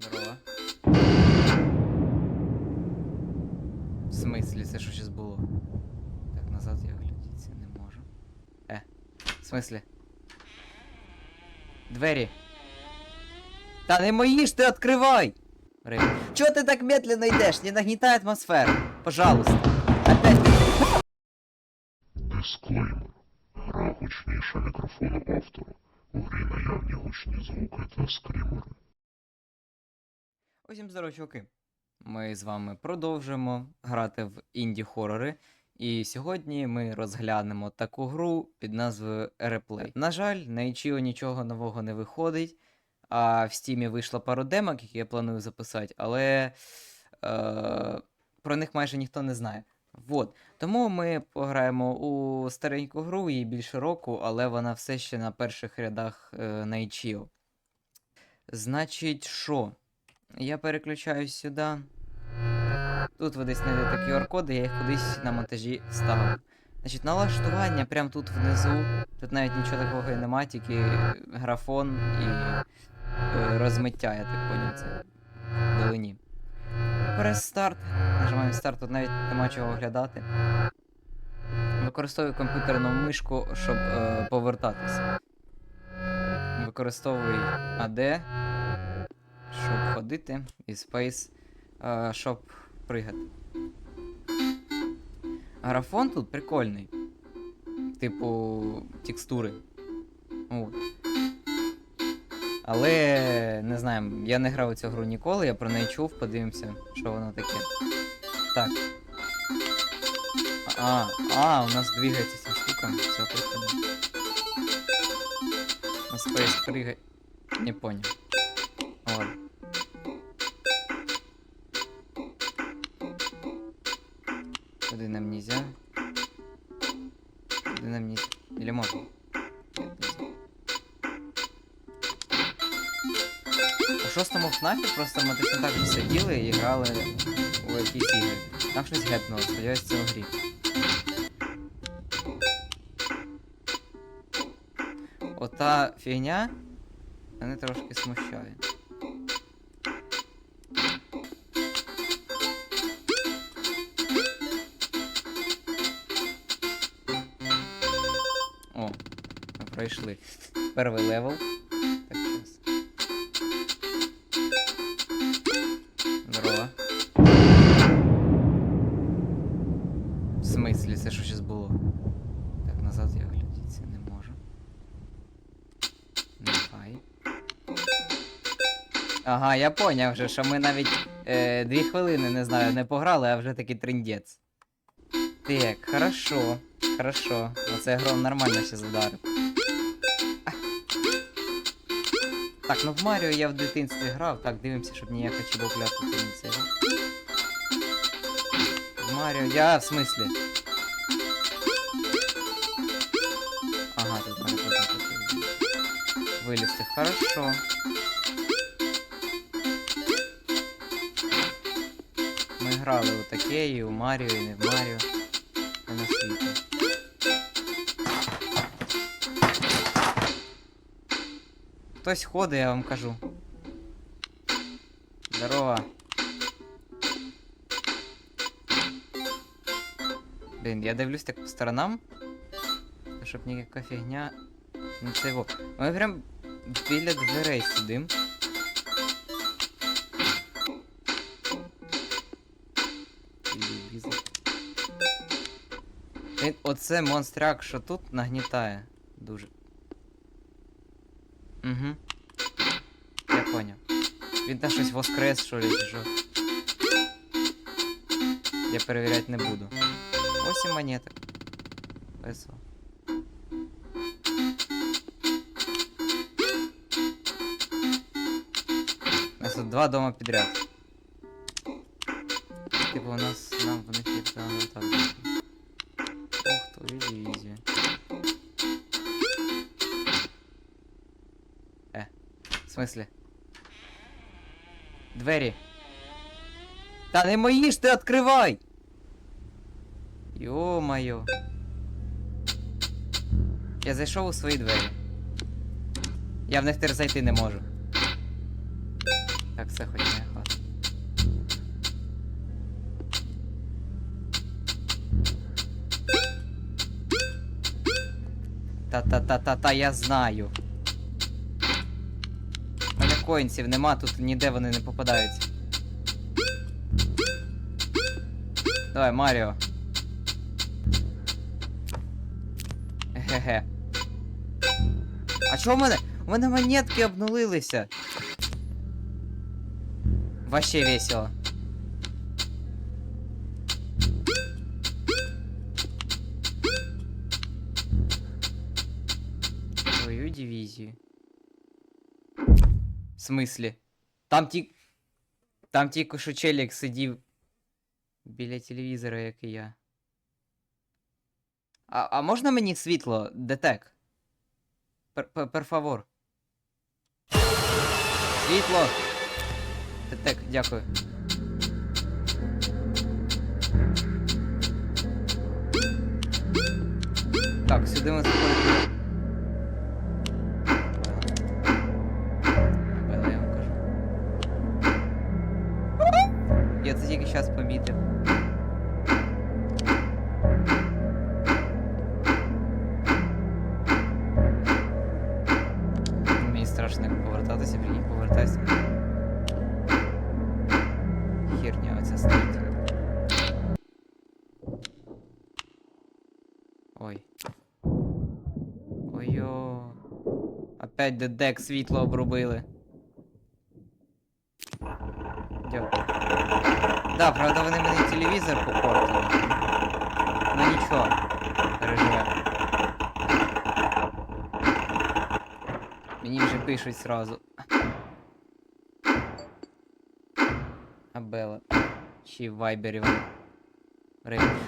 Здорово. В смислі, це що щас було? Так, назад я глядіться не можу. Е, в смислі? Двері. Та не мої ж ти відкривай! Чого ти так медленно йдеш? Не нагнітай атмосферу. Пожалуйста. Опять ти... Дисклеймер. Гра гучніша мікрофону автора. У грі наявні гучні звуки та скрімери. Усім здорово, чуваки. Ми з вами продовжуємо грати в інді-хорори. І сьогодні ми розглянемо таку гру під назвою Replay. На жаль, на Ichio нічого нового не виходить. А в Steam вийшло пару демок, які я планую записати, але е, про них майже ніхто не знає. Вот. Тому ми пограємо у стареньку гру, їй більше року, але вона все ще на перших рядах е, на Ichio. Значить, що? Я переключаюсь сюди. Тут ви десь знайдете QR-коди, я їх кудись на монтажі вставив. Значить, налаштування прямо тут внизу. Тут навіть нічого такого і нема, тільки графон і е, розмиття, я так поняв, це вдалині. Прес старт. Нажимаємо старт, тут навіть нема чого оглядати. Використовую комп'ютерну мишку, щоб е, повертатися. Використовую AD, щоб ходити, і Space, е, щоб пригати. Графон тут прикольний. Типу текстури. От. Але не знаю, я не грав у цю гру ніколи, я про неї чув, подивимося, що воно таке. Так. А, а, у нас двигається ця штука. Все прикольно. На Space прыгай. Не понял. Нам. Или можно? Нет, нельзя. У шостому ФНАФі просто ми точно так же сиділи і грали у якісь ігри. Там щось гепнуло, сподіваюсь, це в грі. Ота фігня мене трошки смущає. Пройшли. Перший левел. Так, щас. Здорово. В смислі, це що щас було? Так, назад я глядіться не можу. Нехай. Ага, я поняв вже, що ми навіть е, дві хвилини, не знаю, не пограли, а вже такий триндець. Так, хорошо. Хорошо. Оце гром нормально ще задарив. Так, ну в Маріо я в дитинстві грав. Так, дивимося, щоб ніяка чебокля тут не це. В Маріо. Я в смислі. Ага, тут мене потім. Вилізти. Хорошо. Ми грали у таке, і у Маріо, і не в Маріо. На світі. Хтось ходить, я вам кажу. Здорово. Блін, я дивлюсь так по сторонам. Щоб ніяка фігня не це його. Ми прям біля дверей сидим. Телевізор. Він, оце монстряк, що тут нагнітає. Дуже. Угу. Я поняв. Він там щось воскрес, що ли, чи що. Я перевіряти не буду. Ось і монеток. Весело. У нас тут два дома підряд. Типу у нас нам в них є там так. Ох, то ізі ізі. Смислі? Двері. Та не мої ж ти відкривай! Йо-моє. Я зайшов у свої двері. Я в них тепер зайти не можу. Так, Це хоч моя хата. Та-та-та-та-та, я знаю. Коїнців нема, тут ніде вони не попадаються. Давай, Маріо. Ге-ге. А чого в мене? У мене монетки обнулилися. Вообще весело. Твою дивізію. Смислі? Там ті... Там тільки що челік сидів біля телевізора, як і я. А, а можна мені світло, детек? Пер, пер, пер фавор. Світло! Детек, дякую. Так, сюди ми заходимо. Страшно повертатися, прикинь, повертайся. Херня оця стоїть. Ой. Ой-йо. Опять дедек світло обрубили. Дякую. Да, правда, вони мені телевізор попортили. Ну нічого. Переживе. Мені вже пишуть сразу. Абела. Чи в вайбері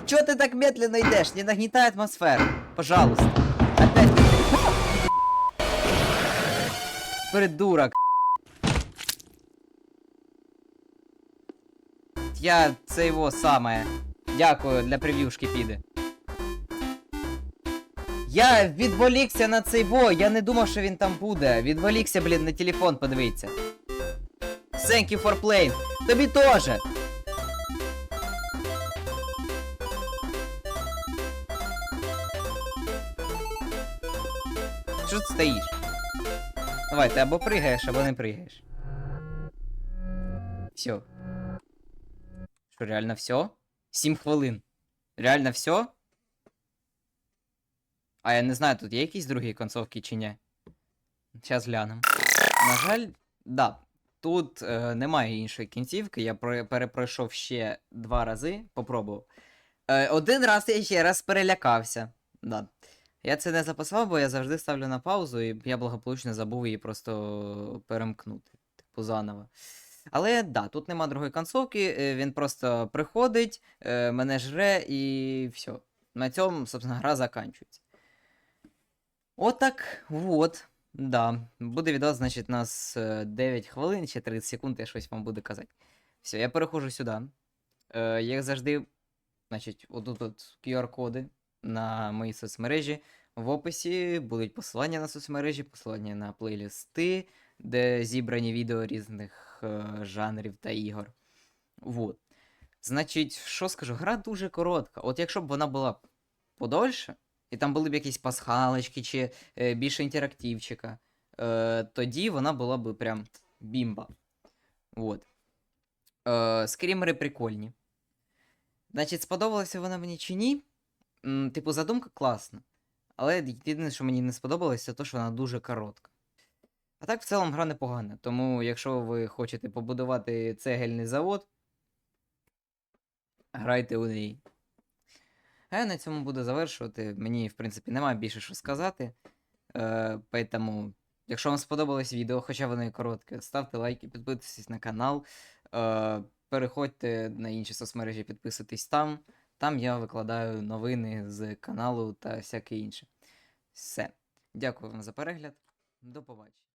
Чого ти так медленно йдеш? Не нагнітай атмосферу. Пожалуйста. Опять. Придурок. Я це його саме. Дякую, для прев'юшки піде. Я відволікся на цей бой, я не думав, що він там буде. Відволікся, блін, на телефон, подивіться. Thank you for playing. Тобі теж. Що ти стоїш? Давай, ти або пригаєш, або не пригаєш. Все. Що, реально все? 7 хвилин. Реально все? А я не знаю, тут є якісь другі концовки чи ні. Зараз глянемо. На жаль, да. Тут е, немає іншої кінцівки. Я перепройшов ще два рази, попробував. Е, один раз я ще раз перелякався. Да. Я це не записав, бо я завжди ставлю на паузу, і я благополучно забув її просто перемкнути. Типу заново. Але да, тут нема другої концовки, е, він просто приходить, е, мене жре і все. На цьому, собственно, гра заканчується. Отак, вот. Да. Буде відео, значить, нас е, 9 хвилин, ще 30 секунд, я щось вам буду казати. Все, я переходжу сюди. Е, як завжди, значить, отут от QR-коди на мої соцмережі. В описі будуть посилання на соцмережі, посилання на плейлісти, де зібрані відео різних е, жанрів та ігор. Вот. Значить, що скажу, гра дуже коротка. От якщо б вона була подольше, і там були б якісь пасхалочки чи е, більше інтерактивчика, е, тоді вона була б прям бімба. Вот. Е, скрімери прикольні. Значить, сподобалася вона мені чи ні? Типу, задумка класна. Але єдине, що мені не сподобалося, це те, що вона дуже коротка. А так, в цілому, гра непогана. Тому, якщо ви хочете побудувати цегельний завод, грайте у неї. А я на цьому буду завершувати. Мені, в принципі, немає більше що сказати. Е, поэтому, якщо вам сподобалось відео, хоча воно і коротке, ставте лайки, підписуйтесь на канал. Е, переходьте на інші соцмережі, підписуйтесь там. Там я викладаю новини з каналу та всяке інше. Все. Дякую вам за перегляд. До побачення.